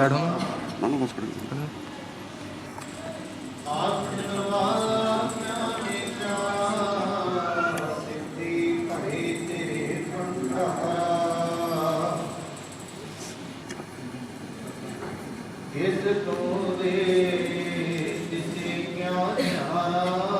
Side ਹੋਣਾ। ਨਾ ਨਾ ਬਸ ਖੜੇ ਇਸ ਤੋਂ ਦੇ ਜਿਸੇ ਕਿਆ ਧਿਆਨਾ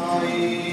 Bye.